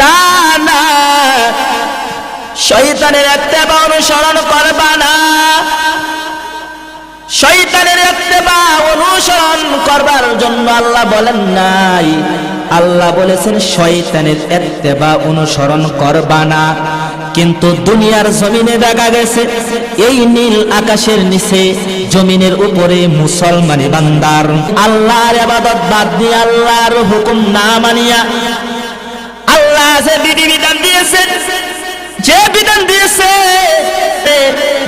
না না। শয়তানের একটা অনুসরণ করবা না। শয়তানের ইত্তেবা অনুসরণ করবার জন্য আল্লাহ বলেন নাই। আল্লাহ বলেছেন, শয়তানের ইত্তেবা অনুসরণ করবা না। কিন্তু দুনিয়ার জমিনে দেখা গেছে, এই নীল আকাশের নিচে জমিনের উপরে মুসলমানি বান্দার আল্লাহর আবাদত বাদ দিয়ে আল্লাহর হুকুম না মানিয়া আল্লাহ যে বিধি বিধান দিয়েছেন যে বিধান দিয়েছে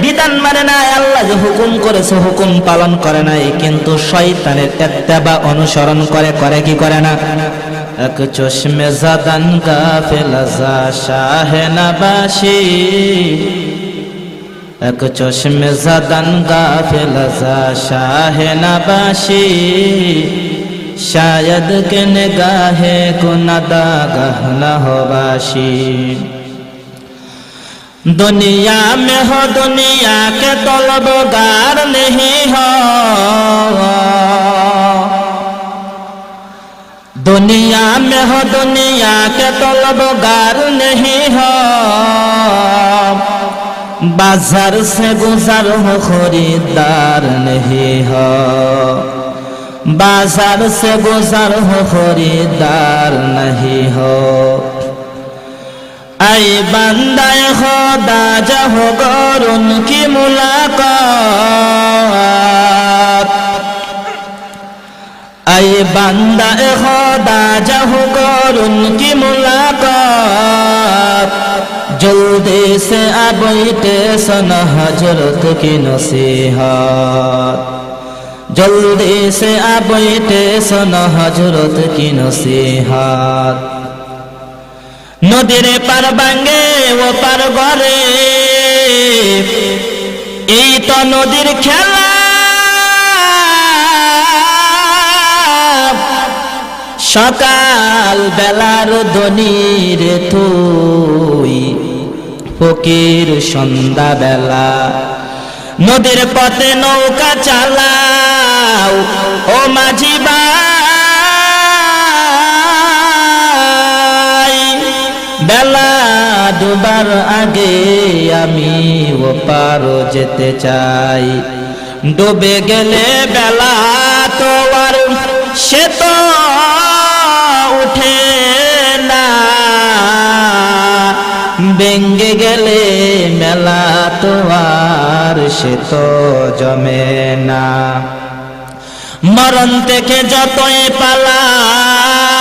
বিধান মানে না আল্লাহ যে হুকুম করেছে, হুকুম পালন করে নাই, কিন্তু শয়তানের ইত্তেবা অনুসরণ করে করে কি করে না? এক চশমে জাদান গাফেল যা শাহে নবাসী এক চশমে জাদান গাফেল যা শাহে নবাসী शायद के निगाहे को नदा गहना हो बाशी दुनिया में हो दुनिया के तलबगार नहीं हो दुनिया में हो दुनिया के तलबगार नहीं हो बाजार से गुजर हो खरीदार नहीं हो बाजार से गुजर हो खरीदार नहीं हो आई बंदा खुदा जहो गौर उनकी मुलाकात आई बंदा खुदा जहो गौर उनकी मुलाकात जल्दी से अब टेसन हजरत की नसीहत জলদি সে আবইটে সন হজরত কি নসিহাত। নদীর পার বাঙ্গে ও পার ঘরে এই তো নদীর খেলা। সকাল বেলার ধনির তুই, ফকির সন্ধ্যা বেলা নদীর পথে নৌকা চালা। চালাও ও মাঝি বেলা ডুবার আগে আমি ও পারো যেতে চাই। ডুবে গেলে বেলা তো আর সে তো উঠে না। বেঙ্গে গেলে মেলা তো আর সে তো জমে না। মরণ থেকে যতই পালাও,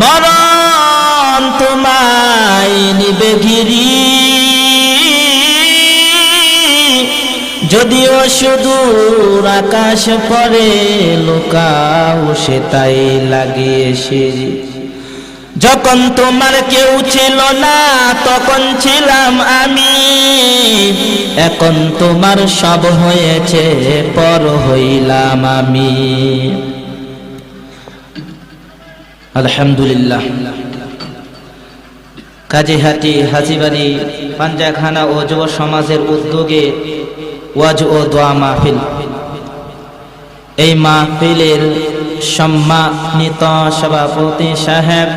মরণ তোমায় নিবে ঘিরি। যদিও সুদূর আকাশ পরে লোকাও সে তাই লাগিয়ে সিঁড়ি। যখন তোমার কেউ ছিল না, তখন ছিলাম আমি। এখন তোমার সব হয়েছে, পর হইলাম আমি। আলহামদুলিল্লাহ। কাজীহাটি হাজিবাড়ি পাঞ্জাখানা ও যুব সমাজের উদ্যোগে ওয়াজ ও দোয়া মাহফিল। এই মাহফিলের সম্মানিত সভাপতি সাহেব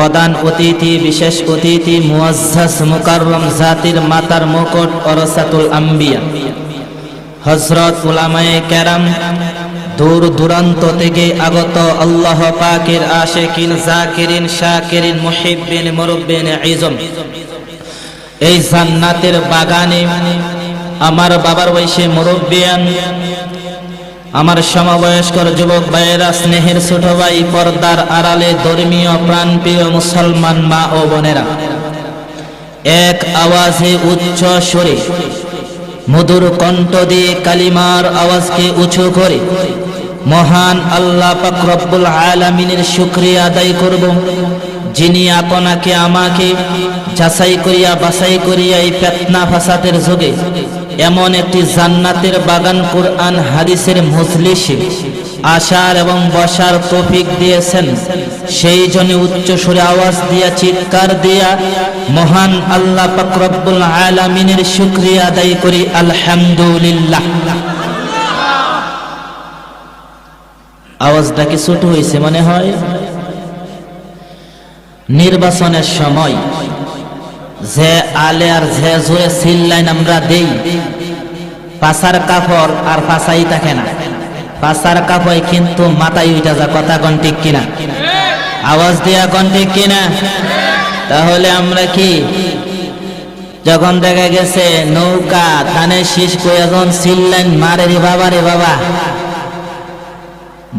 প্রধান অতিথি, বিশেষ অতিথি, মুয়াজ্জাজ, মুকাররম জাতির মাতার মুকুট, অরসাতুল আম্বিয়া। হজরত উলামায়ে কেরাম দূর দূরান্ত থেকে আগত আল্লাহ পাকের আশেকিন, জাকিরিন, শাকিরিন, মুহিব্বিন, মুরব্বিন, ইজম। এই জান্নাতের বাগানে আমার বাবার বয়সে মুরব্বিয়ান আমার সমবয়স্কর যুবক ভাইয়েরা, স্নেহের ছোট ভাই, পর্দার আড়ালে ধর্মীয় প্রাণপ্রিয় মুসলমান মা ও বোনেরা, এক আওয়াজে উচ্চ সুরে মধুর কণ্ঠ দিয়ে কালিমার আওয়াজকে উঁচু করে, মহান আল্লাহ পাক রব্বুল আলামিনের শুকরিয়া আদায় করব। যিনি আপনাকে, আমাকে যাচাই করিয়া বাছাই করিয়া এই পেতনা ফাসাদের যুগে এমন একটি জান্নাতের বাগান কোরআন, হাদিসের মজলিসে আসার এবং বসার তৌফিক দিয়েছেন। সেই জন্য উচ্চ সুরে আওয়াজ দিয়া, চিৎকার দিয়া মহান আল্লাহ পাক রব্বুল আলামিনের শুকরিয়া আদায় করি, আলহামদুলিল্লাহ। আওয়াজটা কি ছোট হয়েছে মনে হয়? নির্বাচনের সময় যে আলে আর যে জোরে সিল্লাইন আমরা দেই, পাশার কাপড় আর পাশাই থাকে না। পাশার কাপড় কিন্তু মাথায় উঠা যা কথা কন ঠিক কিনা? আওয়াজ দিয়া ঠিক কিনা? তাহলে আমরা কি? যখন দেখা গেছে নৌকা ধানের শীষ কয়েকজন সিল্লাইন মারে রে বাবা রে বাবা,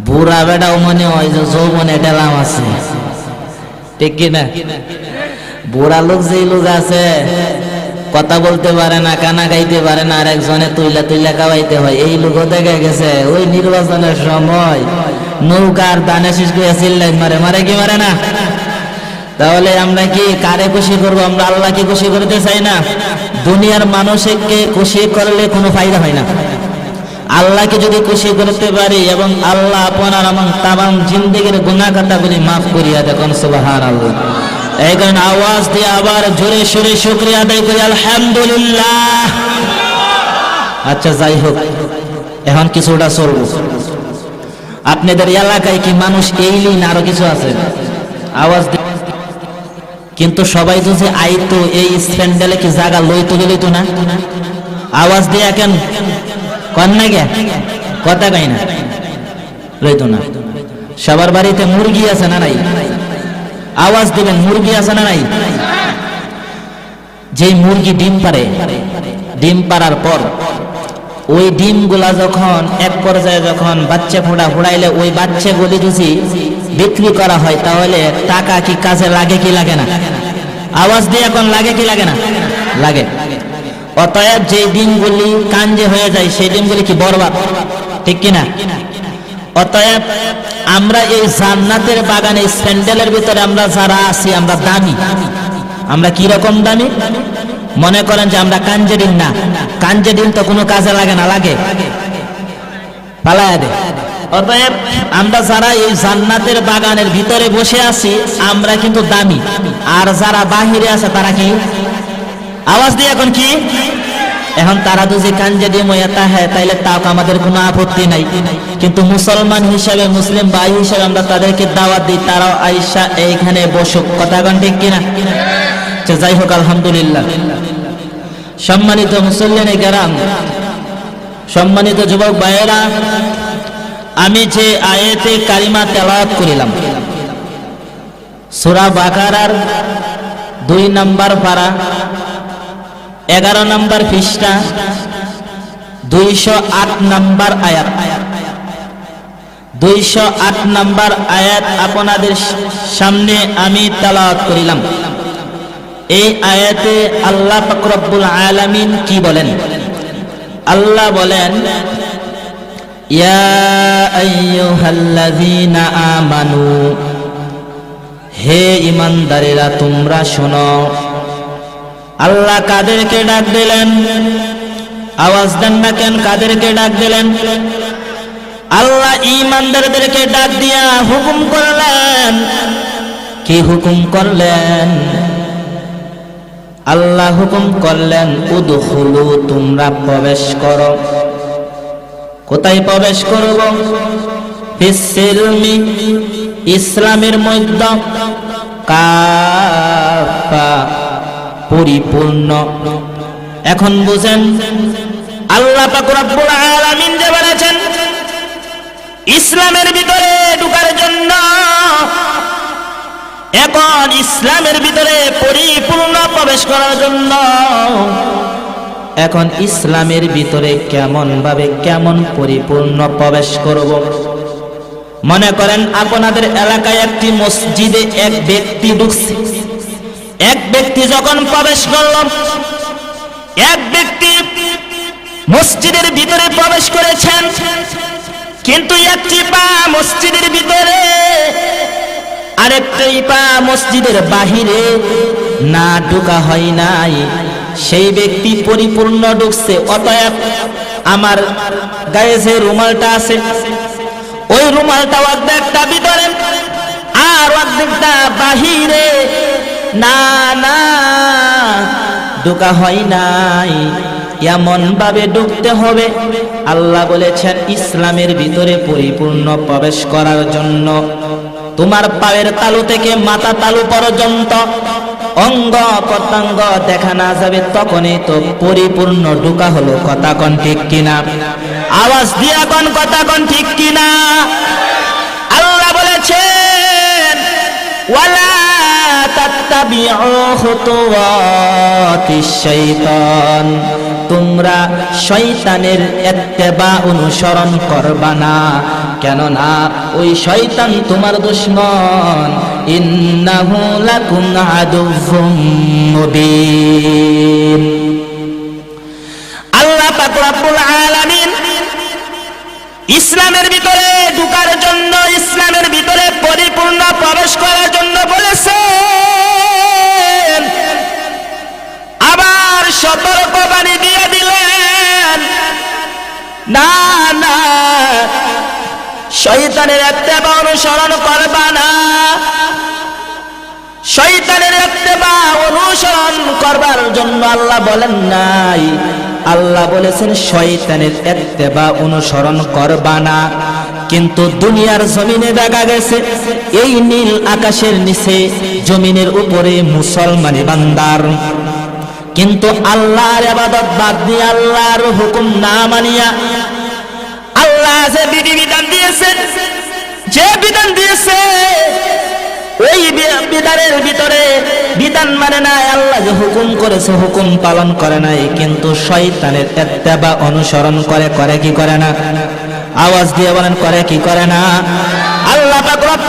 বুড়া বেটাও মনে হয় যে যৌবনে ডেলাম আছে। ঠিক কিনা? বুড়া লোক যেই লোক আছে, কথা বলতে পারে না, কানা গাইতে পারে না আর একজনে তুইলা তুইলা খাওয়াইতে হয়। এই লোকও দেখা গেছে, ওই নির্বাচনের সময় নৌকার দানে শেষ মারে। মারে কি মারে না? তাহলে আমরা কি কারে খুশি করব? আমরা আল্লাহকে খুশি করতে চাই না? দুনিয়ার মানুষকে খুশি করলে কোনো ফায়দা হয় না। আল্লাহকে যদি খুশি করতে পারি এবং আল্লাহ আপনার এবং তামাম জিন্দগির গুণাকাতাগুলি মাফ করিয়া দেখুন সুবাহান আল্লাহ কারণে আওয়াজ দিয়ে আবার জোরে সোরে শুক্রিয়া আদায় করি, আলহামদুলিল্লাহ। আচ্ছা যাই হোক, এখন কিছুটা চলব। আপনাদের এলাকায় কি মানুষ এই লিন আরও কিছু আছে? আওয়াজ কিন্তু সবাই যদি আইতো, এই স্প্যান্ডেলে কি জায়গা লইতো গেলিত না? আওয়াজ দিয়ে কেন কন না গে? কথা কই না। লইতো না। সবার বাড়িতে মুরগি আছে না নাই? আওয়াজ দিবেন, মুরগি আছে না নাই? যেই মুরগি ডিম পারে, ডিম পারার পর ওই ডিমগুলা যখন এক পর্যায়ে যখন বাচ্চা ফোড়া ফোড়াইলে ওই বাচ্চাগুলি যদি বিক্রি করা হয়, তাহলে টাকা কি কাজে লাগে কি লাগে না? আওয়াজ দিয়ে এখন লাগে কি লাগে না? লাগে। অতএব যে ডিমগুলি কাঞ্জে হয়ে যায়, সেই ডিমগুলি কি বরবাদ? ঠিক কিনা? অতএব আমরা এই জান্নাতের বাগানে স্যান্ডেলের ভিতরে আমরা যারা আছি, আমরা দামি। আমরা কি রকম দামি? মনে করেন যে আমরা কাঞ্জে ডিম না। কাঞ্জে ডিম তো কোনো কাজে লাগে না, লাগে। পালায়া অতএব আমরা যারা এই জান্নাতের বাগানের ভিতরে বসে আছি, আমরা কিন্তু দামি। আর যারা বাহিরে আছে, তারা কি? আওয়াজ দিয়ে এখন কি? এখন তারা তো যে কাঞ্জে দিয়ে ময়াতা হ্যাঁ তাইলে তাও আমাদের কোনো আপত্তি নাই। কিন্তু মুসলমান হিসাবে, মুসলিম ভাই হিসাবে আমরা তাদেরকে দাওয়াত দিই, তারাও আইসা এইখানে বসুক। কথা কন ঠিক কিনা? যাই হোক, আলহামদুলিল্লাহ। সম্মানিত মুসল্লিনে গেরাম সম্মানিত যুবক ভাইয়েরা, আমি যে আয়াতে কারিমা তেলাওয়াত করিলাম, সূরা বাকারার দুই নাম্বার পারা এগারো নাম্বার পৃষ্ঠা, দুইশো আট নাম্বার আয়াত। দুইশো আট নাম্বার আয়াত আপনাদের সামনে আমি তেলাওয়াত করিলাম। এই আয়াতে আল্লাহ ফকরব্বুল আলামিন কি বলেন? আল্লাহ বলেন আমানু, হে ইমানদারেরা তোমরা শোনো আল্লাহ কাদেরকে ডাক দিলেন। আওয়াজ দেন না কেন? কাদেরকে ডাক দিলেন? আল্লাহ ইমানদারদেরকে ডাক দিয়া হুকুম করলেন। কি হুকুম করলেন? আল্লাহ হুকুম করলেন, উদখুলু, তোমরা প্রবেশ করো। কোথায় প্রবেশ করব? ফিসসিলমি, ইসলামের মধ্যে। কাফা। পরিপূর্ণ। এখন বুঝেন, আল্লাহ আলামিন যে বলেছেন, ইসলামের ভিতরে ঢুকার জন্য এখন ইসলামের ভিতরে পরিপূর্ণ প্রবেশ করার জন্য এখন ইসলামের ভিতরে কেমন ভাবে কেমন পরিপূর্ণ প্রবেশ করব? মনে করেন, আপনাদের এলাকায় একটি মসজিদে এক ব্যক্তি ঢুকছে। এক ব্যক্তি যখন প্রবেশ করল, এক ব্যক্তি মসজিদের ভিতরে প্রবেশ করেছেন। কিন্তু একটি পা মসজিদের ভিতরে, আরেকটি পা মসজিদের বাহিরে। না, ঢুকা হয় নাই। সেই ব্যক্তি পরিপূর্ণ ঢুকছে। অতএব আমার গায়ে যে রুমালটা আছে, ওই রুমালটা অর্ধেকটা ভিতরে আর অর্ধেকটা বাহিরে। না না ঢোকা হয় নাই। এমন ভাবে ঢুকতে হবে। আল্লাহ বলেছেন, ইসলামের ভিতরে পরিপূর্ণ প্রবেশ করার জন্য তোমার পায়ের তালু থেকে মাথা তালু পর্যন্ত অঙ্গ প্রত্যঙ্গ দেখা না যাবে, তখনই তো পরিপূর্ণ ঢুকা হলো। কথা কন ঠিক কিনা? আওয়াজ দিয়া কন, কথা কন ঠিক কিনা? আল্লাহ বলেছেন, ওয়ালা শাইতান তোমরা শয়তানের ইত্তেবা অনুসরণ করবা না। কেননা ওই শয়তান তোমার দুশ্মন। আল্লাহ ইসলামের ভিতরে ঢুকার জন্য সতর্ক বাণী দিয়ে দিলেন। না না, শয়তানের একটা অনুসরণ করবা না। শয়তানের ইত্তেবা অনুসরণ করবার জন্য আল্লাহ বলেন নাই। আল্লাহ বলেছেন, শয়তানের ইত্তেবা অনুসরণ করবা না। কিন্তু দুনিয়ার জমিনে দেখা গেছে, এই নীল আকাশের নিচে জমিনের উপরে মুসলমানি বান্দার কিন্তু আল্লাহর আবাদত বাদ দিয়ে আল্লাহর হুকুম না মানিয়া আল্লাহ যে বিধি বিধান দিয়েছেন যে বিধান দিয়েছে, ওই বিধানের ভিতরে বিধান মানে নাই আল্লাহ যে হুকুম করেছে, হুকুম পালন করে নাই, কিন্তু শয়তানের এত্তেবা অনুসরণ করে করে কি করে না? আওয়াজ দিয়ে বলেন, করে কি করে না? আল্লাহ পাক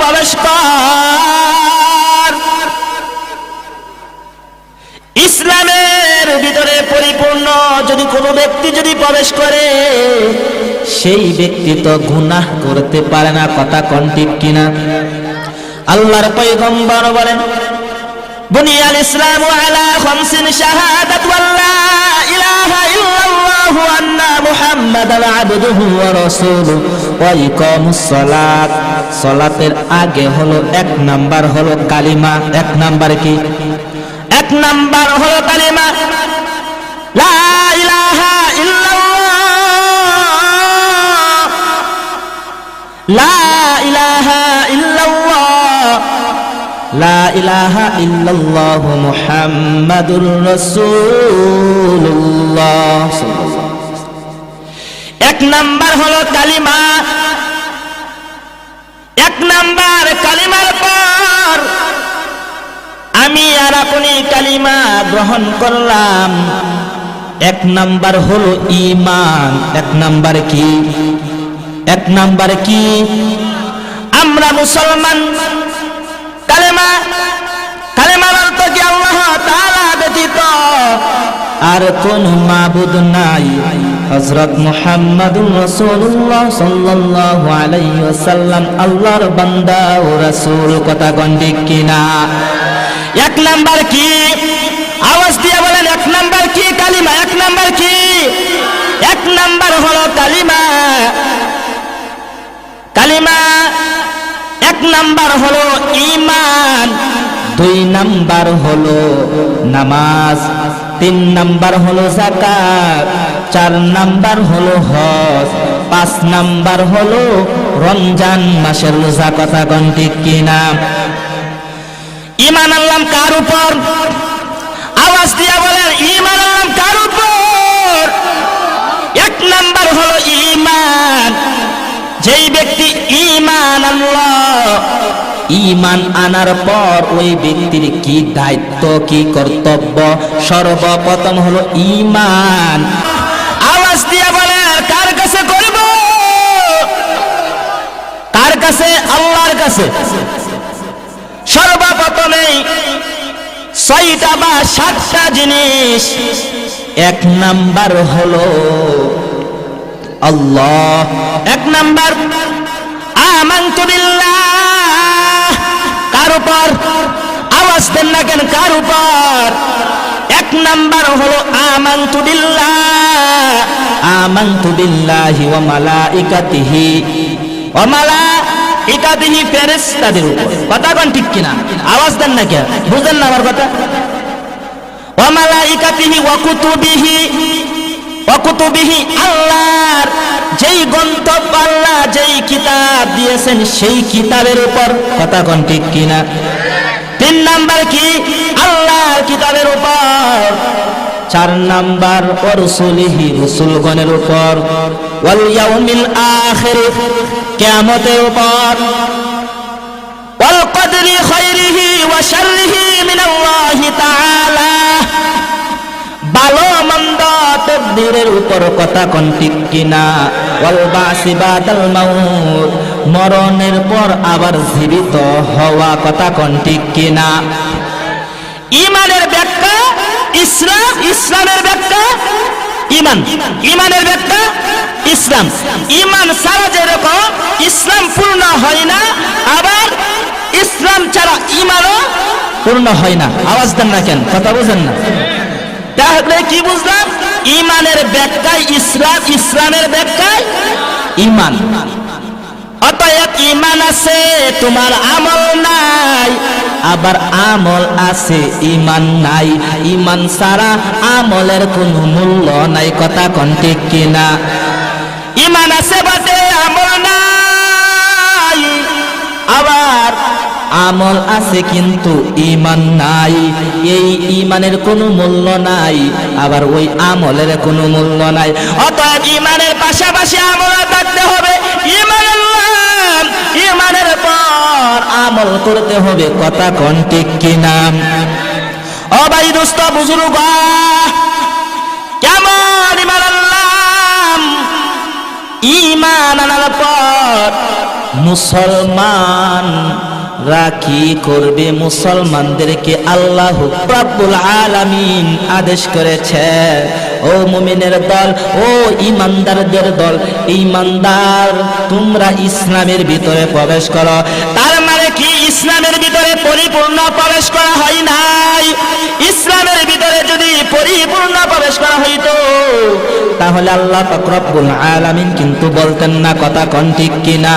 প্রবেশ ইসলামের ভিতরে পরিপূর্ণ যদি কোনো ব্যক্তি যদি প্রবেশ করে, সেই ব্যক্তি তো গুনাহ করতে পারে না, কথা কোন কিনা? আল্লাহর পয়গম্বর বলেন, বুনিয়াল ইসলাম আলা মুহাম্মাদান আবদুহু ওয়া সালাতের আগে হলো এক নাম্বার হলো কালিমা। এক নাম্বার কি? এক নাম্বার হলো কালিমা। লা ইলাহা ইল্লাল্লাহ। লা ইলাহা ইল্লাল্লাহ। লা ইলাহা ইল্লাল্লাহ মুহাম্মাদুর এক নাম্বার হলো কালিমা। এক নাম্বার কালিমার পর আমি আর আপনি কালিমা গ্রহণ করলাম। এক নাম্বার হলো ইমান এক নাম্বার কি? এক নাম্বার কি? আমরা মুসলমান। কালেমা কালেমার অর্থ কি? আল্লাহ তাআলা ব্যতীত আর কোন মাবুদ নাই। হযরত মুহাম্মাদুর রাসূলুল্লাহ সাল্লাল্লাহু আলাইহি ওয়াসাল্লাম, আল্লাহর বান্দা ও রাসূল কথা গন্ডি কিনা? এক নাম্বার কি? আওয়াজ দিয়ে বলেন, এক নাম্বার কি কালিমা, এক নাম্বার কি? এক নাম্বার হলো কালিমা। কালিমা এক নাম্বার হলো ইমান দুই নাম্বার হলো নামাজ। তিন নাম্বার হলো জাকাত চার নাম্বার হলো হজ, পাঁচ নাম্বার হলো রমজান মাসের রোজা, কথা গন্টি কিনা? ইমান আল্লাম কার উপর? আওয়াজ দিয়া বলেন ইমান আল্লাম কার উপর? এক নাম্বার হলো ইমান যেই ব্যক্তি ইমান আল্লাহ ইমান আনার পর ওই ব্যক্তির কি দায়িত্ব, কি কর্তব্য? সর্বপ্রথম হলো ইমান। আওয়াজ দিয়া বলে কার কাছে করব? কার কাছে? আল্লাহর কাছে। সর্বপ্রথমেই ছয়টা বা সাতটা জিনিস। এক নাম্বার হলো আল্লাহ। এক নাম্বার, আমান্তু বিল্লাহ। কার উপর? আওয়াজ দেন না কেন, কার উপর? এক নাম্বার হলো, আমান্তু বিল্লাহ। আমান্তু বিল্লাহি ওয়া মালাইকাতিহি। ওয়া মালাইকাতিহি ফেরেশতাদের উপর। কথা কোন ঠিক কিনা? আওয়াজ দেন না কেন? বুঝেন না আমার কথা? ওয়া মালাইকাতিহি ওয়া কুতুবিহি। অকুতুবিহি আল্লাহর যেই গন্তব্য আল্লাহ যেই কিতাব দিয়েছেন সেই কিতাবের উপর কথা ঠিক কিনা? তিন নাম্বার কি? আল্লাহর কিতাবের উপর। চার নাম্বার রসুলিহি রসুলগণের উপর। ওয়াল উপর। মন্দ তকদিরের উপর কথা কোন ঠিক কিনা? মরণের পর আবার জীবিত হওয়া কথা কোন ঠিক কিনা? ইমানের ব্যাখ্যা? ইসলাম? ইসলামের ব্যাখ্যা? ইমান। ইমানের ব্যাখ্যা? ইসলাম। ইমান ছাড়া যেরকম ইসলাম পূর্ণ হয় না, আবার ইসলাম ছাড়া ইমানও পূর্ণ হয় না। আওয়াজ দেন না কেন? কথা বুঝেন না। তাহলে কি বুঝলাম? ইমানের ব্যাখ্যায় ইসলাম, ইসলামের ব্যাখ্যায় ইমান। অতএব ইমান আছে, তোমার আমল নাই, আবার আমল আছে, ইমান নাই। ইমান ছাড়া আমলের কোনো মূল্য নাই, কথা কোন ঠিক কিনা? ইমান আছে বাদে আমল নাই, আবার আমল আছে কিন্তু ইমান নাই। এই ইমানের কোনো মূল্য নাই আবার ওই আমলের কোনো মূল্য নাই। অতএব ইমানের পাশাপাশি আমল থাকতে হবে। ইমান আনলাম, ইমানের পর আমল করতে হবে। কথা কোন ঠিক কিনা? ও ভাই দোস্ত বুজুর্গ কেমন ইমান ইমান আনার পর মুসলমান রাখি করবে মুসলমানদেরকে আল্লাহ রাব্বুল আলামিন আদেশ করেছে। ও মুমিনের দল, ও ইমানদারদের দল, ইমানদার, তোমরা ইসলামের ভিতরে প্রবেশ করো। তার ইসলামের ভিতরে পরিপূর্ণ প্রবেশ করা হয় নাই। ইসলামের ভিতরে যদি পরিপূর্ণ প্রবেশ করা হইতো, তাহলে আল্লাহ রব্বুল আলামিন কিন্তু বলতেন না, কথা কোন ঠিক কিনা?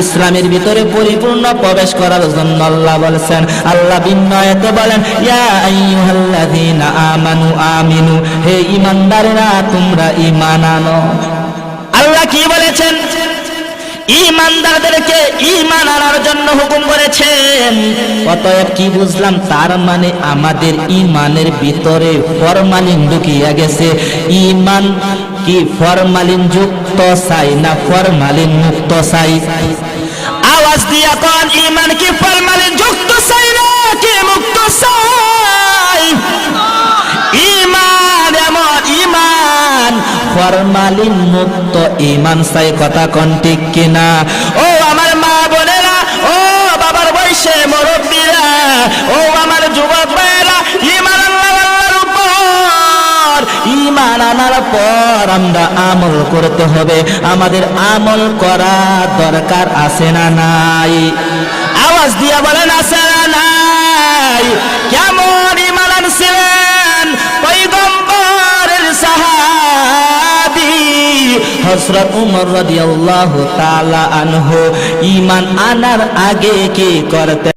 ইসলামের ভিতরে পরিপূর্ণ প্রবেশ করার জন্য আল্লাহ বলেছেন, আল্লাহ বিনয়তে বলেন, ইয়া আইয়ুহাল্লাযীনা আমানু আমিনু হে ঈমানদাররা, তোমরা ঈমান আনো। আল্লাহ কি বলেছেন? ইমানদারদেরকে ইমান আনার জন্য হুকুম করেছেন। অতএব কি বুঝলাম, তার মানে আমাদের ইমানের ভিতরে ফরমালিন ঢুকিয়া গেছে। ইমান কি ফরমালিন যুক্ত চাই না ফরমালিন মুক্ত চাই আওয়াজ দিয়া কোন ইমান কি ফরমালিন যুক্ত চাই না কি মুক্ত চাই ইমান এমন ইমান ফরমালিন মুক্ত ইমান চাই, কথা কোন ঠিক কিনা? ও আমার মা বোনেরা, ও বাবার বয়সে মুরব্বীরা, ও আমার যুবক ভাইয়েরা, ইমান আল্লাহ আল্লাহর ইমান আনার পর আমরা আমল করতে হবে। আমাদের আমল করা দরকার আছে না নাই? আওয়াজ দিয়া বলেন, আছে না নাই? হযরত উমর রাদিয়াল্লাহু তাআলা আনহু ঈমান আনার আগে কি করতে